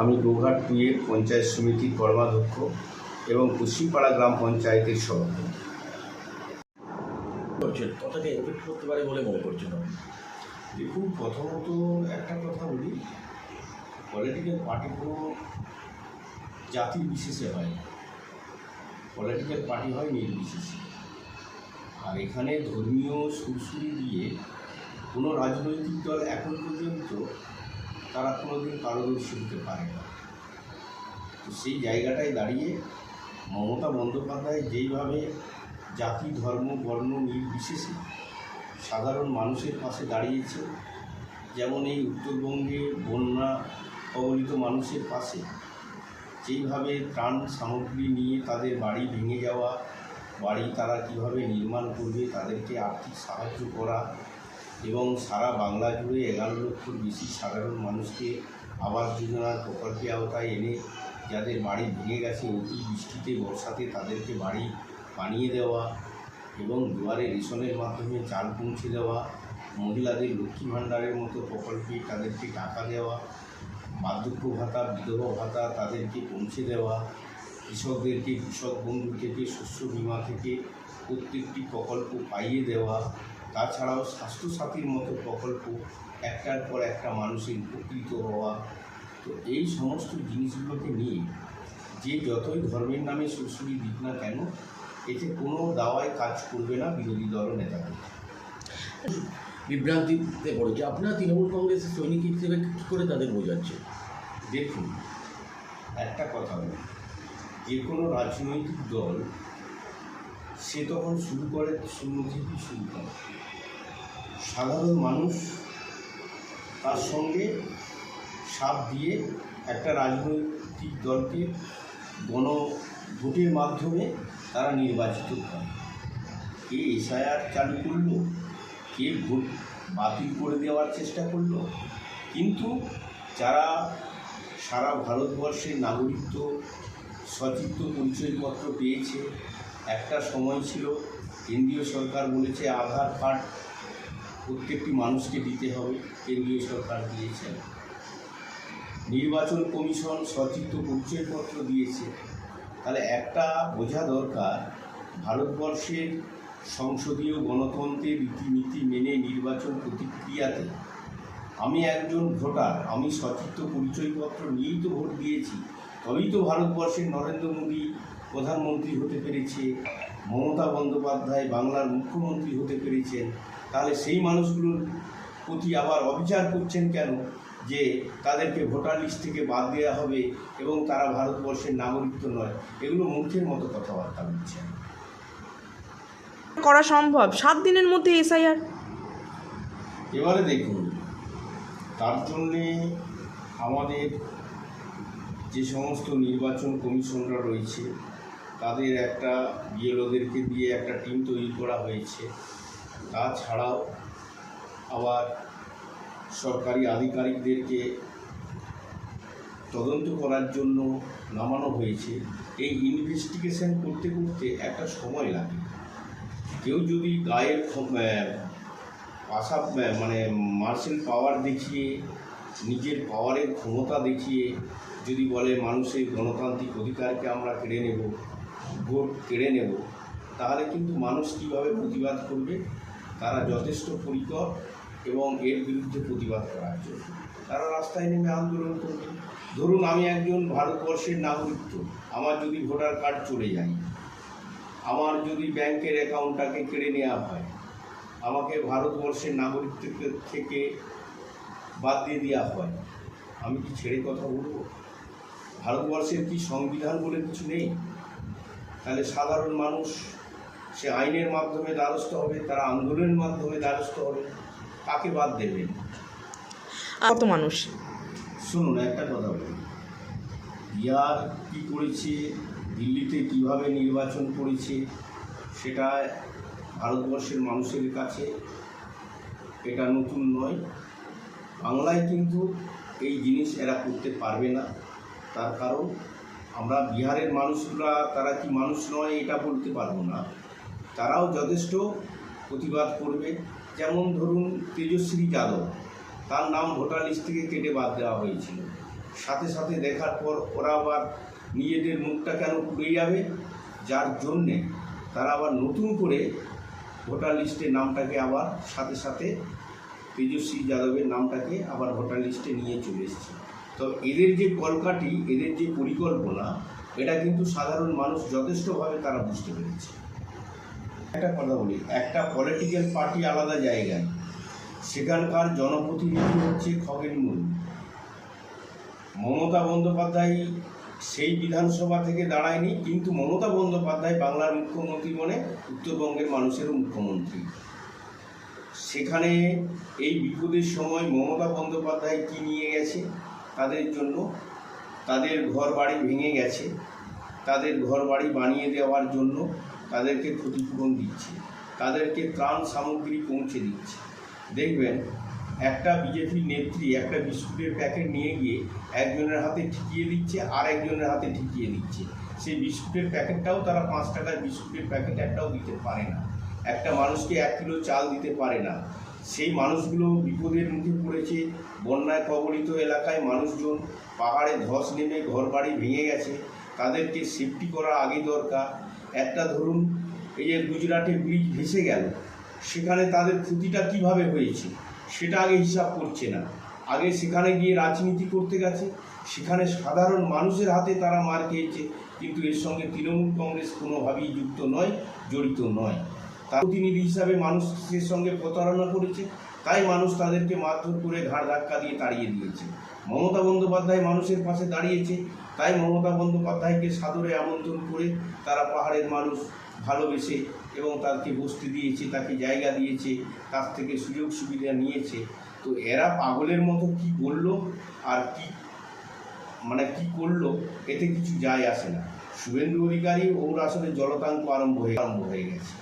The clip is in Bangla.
আমি গোঘাট টুয়ের পঞ্চায়েত সমিতির কর্মাধ্যক্ষ এবং পশ্চিমপাড়া গ্রাম পঞ্চায়েতের সভাপতি। করছেন? কথাকে এফেক্ট করতে পারে বলে মনে করছেন? দেখুন প্রথমত একটা কথা বলি। পলিটিক্যাল পার্টি কোনো জাতির বিশেষে হয় পলিটিক্যাল পার্টি হয় নির্বিশেষে। আর এখানে ধর্মীয় সুরসুরি দিয়ে কোনো রাজনৈতিক দল এখন পর্যন্ত তারা কোনোদিন পারদর্শী শুনতে পারে না। তো সেই জায়গাটায় দাঁড়িয়ে মমতা বন্দ্যোপাধ্যায় যেইভাবে জাতি, ধর্ম, বর্ণ নির্বিশেষে সাধারণ মানুষের পাশে দাঁড়িয়েছে, যেমন এই উত্তরবঙ্গে বন্যা কবলিত মানুষের পাশে, যেইভাবে ত্রাণ সামগ্রী নিয়ে তাদের বাড়ি ভেঙে যাওয়া, বাড়ি তারা কীভাবে নির্মাণ করবে, তাদেরকে আর্থিক সাহায্য করা এবং সারা বাংলা জুড়ে এগারো লক্ষর বেশি সাধারণ মানুষকে আবাস যোজনার প্রকল্পের আওতায় এনে যাদের বাড়ি ভেঙে গেছে, অতি বৃষ্টিতে, বর্ষাতে তাদেরকে বাড়ি বানিয়ে দেওয়া এবং দুয়ারে রেশনের মাধ্যমে চাল পৌঁছে দেওয়া, মহিলাদের লক্ষ্মী ভাণ্ডারের মতো প্রকল্পে তাদেরকে টাকা দেওয়া, বার্ধক্য ভাতা, বিধবা ভাতা তাদেরকে পৌঁছে দেওয়া, কৃষকদেরকে, কৃষক বন্ধু থেকে, শস্য বিমা থেকে প্রত্যেকটি প্রকল্প পাইয়ে দেওয়া তাছাড়াও স্বাস্থ্যসাথীর মতো প্রকল্প একটার পর একটা মানুষের উপকৃত হওয়া। তো এই সমস্ত জিনিসগুলোকে নিয়ে যে যতই ধর্মের নামে সুরসুরি দিক না কেন এতে কোনো দাওয়ায় কাজ করবে না বিরোধী দল নেতাদের বিভ্রান্তিতে পড়েছে আপনারা তৃণমূল কংগ্রেসের সৈনিক হিসেবে কী করে তাদের বোঝাচ্ছে? দেখুন একটা কথা বলি। যে কোনো রাজনৈতিক দল সে তখন শুরু করে শূন্য থেকে শুরু করে। সাধারণ মানুষ তার সঙ্গে সাপ দিয়ে একটা রাজনৈতিক দলকে গণ ভোটের মাধ্যমে তারা নির্বাচিত হয় কে এসআইআর চালু করল? কে ভোট বাতিল করে দেওয়ার চেষ্টা করল? কিন্তু যারা সারা ভারতবর্ষের নাগরিকত্ব, সচিত্র, পরিচয়পত্র পেয়েছে একটা সময় ছিল, কেন্দ্রীয় সরকার বলেছে আধার কার্ড প্রত্যেকটি মানুষকে দিতে হবে, কেন্দ্রীয় সরকার দিয়েছে। নির্বাচন কমিশন সচিত্র পরিচয়পত্র দিয়েছে। তাহলে একটা বোঝা দরকার, ভারতবর্ষের সংসদীয় গণতন্ত্রের রীতিনীতি মেনে নির্বাচন প্রতিক্রিয়াতে আমি একজন ভোটার, আমি সচিত্র পরিচয়পত্র নিয়েই তো ভোট দিয়েছি, তবেই তো ভারতবর্ষের নরেন্দ্র মোদী প্রধানমন্ত্রী হতে পেরেছে মমতা বন্দ্যোপাধ্যায় বাংলার মুখ্যমন্ত্রী হতে পেরেছেন তাহলে সেই মানুষগুলোর প্রতি আবার অবিচার করছেন কেন? যে তাদেরকে ভোটার লিস্ট থেকে বাদ দেওয়া হবে এবং তারা ভারতবর্ষের নাগরিকত্ব নয়। এগুলো মুখের মতো কথাবার্তা বলছেন। করা সম্ভব? সাত দিনের মধ্যে এসআইআর? এবারে দেখুন তার জন্যে আমাদের যে সমস্ত নির্বাচন কমিশনরা রয়েছে তাদের একটা বিএলওদেরকে দিয়ে একটা টিম তৈরি করা হয়েছে। তাছাড়াও আবার সরকারি আধিকারিকদেরকে তদন্ত করার জন্য নামানো হয়েছে। এই ইনভেস্টিগেশন করতে করতে একটা সময় লাগে। কেউ যদি গায়ের আশা মানে মার্শাল পাওয়ার দেখিয়ে, নিজের পাওয়ারের ক্ষমতা দেখিয়ে যদি বলে মানুষের গণতান্ত্রিক অধিকারকে আমরা কেড়ে নেব ভোট কেড়ে নেব, তাহলে কিন্তু মানুষ কীভাবে প্রতিবাদ করবে? তারা যথেষ্ট পরিকর এবং এর বিরুদ্ধে প্রতিবাদ করার জন্য। তারা রাস্তায় নেমে আন্দোলন করবে? ধরুন আমি একজন ভারতবর্ষের নাগরিক আমার যদি ভোটার কার্ড চলে যায়, আমার যদি ব্যাংকের অ্যাকাউন্টটাকে কেড়ে নেওয়া হয়, আমাকে ভারতবর্ষের নাগরিক থেকে বাদ দিয়ে দেওয়া হয়, আমি কি ছেড়ে কথা বলব? ভারতবর্ষের কি সংবিধান বলে কিছু নেই? তাহলে সাধারণ মানুষ সে আইনের মাধ্যমে দ্বারস্থ হবে তারা আন্দোলনের মাধ্যমে দ্বারস্থ হবে কাকে বাদ দেবে কত মানুষ। শুনুন একটা কথা বলি বিহার কী করেছে দিল্লিতে কীভাবে নির্বাচন করেছে সেটা ভারতবর্ষের মানুষের কাছে এটা নতুন নয়। বাংলায় কিন্তু এই জিনিস এরা করতে পারবে না। তার কারণ আমরা বিহারের মানুষরা, তারা কি মানুষ নয় এটা বলতে পারব না। তারাও যথেষ্ট প্রতিবাদ করবে। যেমন ধরুন তেজস্বী যাদব, তার নাম ভোটার লিস্ট থেকে কেটে বাদ দেওয়া হয়েছিল। সাথে সাথে দেখার পর ওরা আবার নিজেদের মুখটা কেন পুড়ে যাবে? যার জন্যে তারা আবার নতুন করে ভোটার লিস্টে নামটাকে আবার সাথে সাথে তেজস্বী যাদবের নামটাকে আবার ভোটার লিস্টে নিয়ে চলে এসেছে। তো এদের যে কলকাঠি এদের যে পরিকল্পনা, এটা কিন্তু সাধারণ মানুষ যথেষ্টভাবে তারা বুঝতে পেরেছে। একটা কথা বলি, একটা পলিটিক্যাল পার্টি আলাদা জায়গায় সেখানকার জনপ্রতিনিধি হচ্ছে খগেন মুর্মু। মমতা বন্দ্যোপাধ্যায় সেই বিধানসভা থেকে দাঁড়ায়নি, কিন্তু মমতা বন্দ্যোপাধ্যায় বাংলার মুখ্যমন্ত্রী বনে উত্তরবঙ্গের মানুষেরও মুখ্যমন্ত্রী। সেখানে এই বিপদের সময় মমতা বন্দ্যোপাধ্যায় কী নিয়ে গেছে? তাদের জন্য তাদের ঘর বাড়ি ভেঙে গেছে। তাদের ঘর বাড়ি বানিয়ে দেওয়ার জন্য তাদেরকে ক্ষতিপূরণ দিচ্ছে। তাদেরকে ত্রাণ সামগ্রী পৌঁছে দিচ্ছে। দেখবেন, একটা বিজেপি নেত্রী একটা বিস্কুটের প্যাকেট নিয়ে গিয়ে একজনের হাতে ঠিকিয়ে দিচ্ছে, আর একজনের হাতে ঠিকিয়ে দিচ্ছে। সেই বিস্কুটের প্যাকেটটাও তারা পাঁচ টাকার বিস্কুটের প্যাকেট একটাও দিতে পারে না। একটা মানুষকে এক কিলো চাল দিতে পারে না। সেই মানুষগুলো বিপদের মুখে পড়েছে। বন্যায় কবলিত এলাকায় মানুষজন পাহাড়ে ধস নেমে ঘরবাড়ি ভেঙে গেছে। তাদেরকে সেফটি করা আগে দরকার। একটা ধরুন, এই যে গুজরাটে ব্রিজ ভেসে গেল, সেখানে তাদের ক্ষতিটা কীভাবে হয়েছে, সেটা আগে হিসাব করছে না। আগে সেখানে গিয়ে রাজনীতি করতে গেছে, সেখানে সাধারণ মানুষের হাতে তারা মার খেয়েছে। কিন্তু এর সঙ্গে তৃণমূল কংগ্রেস কোনোভাবেই যুক্ত নয়, জড়িত নয়। তার প্রতিনিধি হিসাবে মানুষের সঙ্গে প্রতারণা করেছে। তাই মানুষ তাদেরকে মারধর করে ঘাড় ধাক্কা দিয়ে তাড়িয়ে দিয়েছে। মমতা বন্দ্যোপাধ্যায় মানুষের পাশে দাঁড়িয়েছে। তাই মমতা বন্দ্যোপাধ্যায়কে সাদরে আমন্ত্রণ করে তারা পাহাড়ের মানুষ ভালোবেসে এবং তাকে বসতে দিয়েছে, তাকে জায়গা দিয়েছে, তার থেকে সুযোগ সুবিধা নিয়েছে। তো এরা পাগলের মতো কি বলল আর কি মানে কি করল, এতে কিছু যায় আসে না। শুভেন্দু অধিকারী ওর আসলে জলতাঙ্ক আরম্ভ হয়ে আরম্ভ হয়ে গেছে।